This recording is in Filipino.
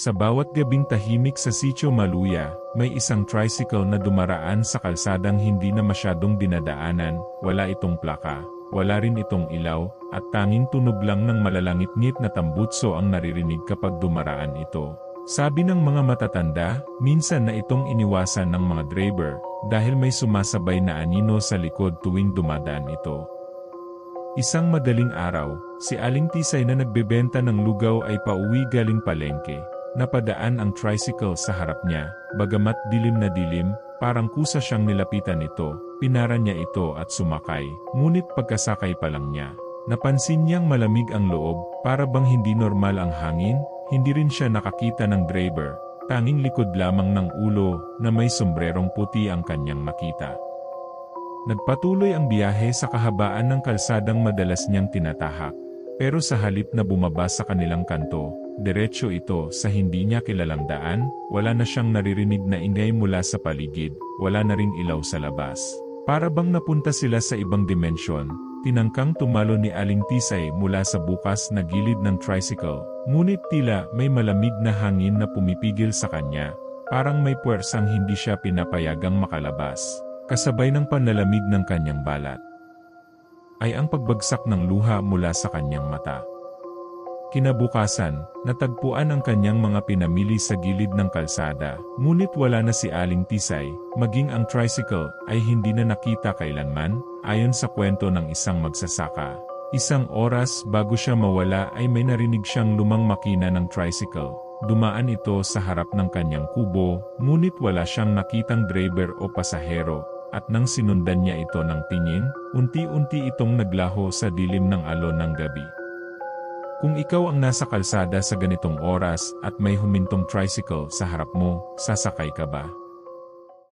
Sa bawat gabing tahimik sa Sitio Maluya, may isang tricycle na dumaraan sa kalsadang hindi na masyadong dinadaanan, wala itong plaka, wala rin itong ilaw, at tanging tunog lang ng malalangit-ngit na tambutso ang naririnig kapag dumaraan ito. Sabi ng mga matatanda, minsan na itong iniwasan ng mga driver, dahil may sumasabay na anino sa likod tuwing dumadaan ito. Isang madaling araw, si Aling Tisay na nagbebenta ng lugaw ay pauwi galing palengke. Napadaan ang tricycle sa harap niya, bagamat dilim na dilim, parang kusa siyang nilapitan nito, pinara niya ito at sumakay, ngunit pagkasakay pa lang niya. Napansin niyang malamig ang loob, para bang hindi normal ang hangin, hindi rin siya nakakita ng driver, tanging likod lamang ng ulo na may sombrerong puti ang kanyang nakita. Nagpatuloy ang biyahe sa kahabaan ng kalsadang madalas niyang tinatahak. Pero sa halip na bumaba sa kanilang kanto, diretsyo ito sa hindi niya kilalang daan, wala na siyang naririnig na ingay mula sa paligid, wala na ring ilaw sa labas. Para bang napunta sila sa ibang dimensyon, tinangkang tumalo ni Aling Tisay mula sa bukas na gilid ng tricycle, ngunit tila may malamig na hangin na pumipigil sa kanya, parang may puwersang hindi siya pinapayagang makalabas kasabay ng panlalamig ng kanyang balat, ay ang pagbagsak ng luha mula sa kanyang mata. Kinabukasan, natagpuan ang kanyang mga pinamili sa gilid ng kalsada, ngunit wala na si Aling Tisay, maging ang tricycle ay hindi na nakita kailanman, ayon sa kwento ng isang magsasaka. Isang oras bago siya mawala ay may narinig siyang lumang makina ng tricycle. Dumaan ito sa harap ng kanyang kubo, ngunit wala siyang nakitang driver o pasahero, at nang sinundan niya ito ng tingin, unti-unti itong naglaho sa dilim ng alon ng gabi. Kung ikaw ang nasa kalsada sa ganitong oras at may humintong tricycle sa harap mo, sasakay ka ba?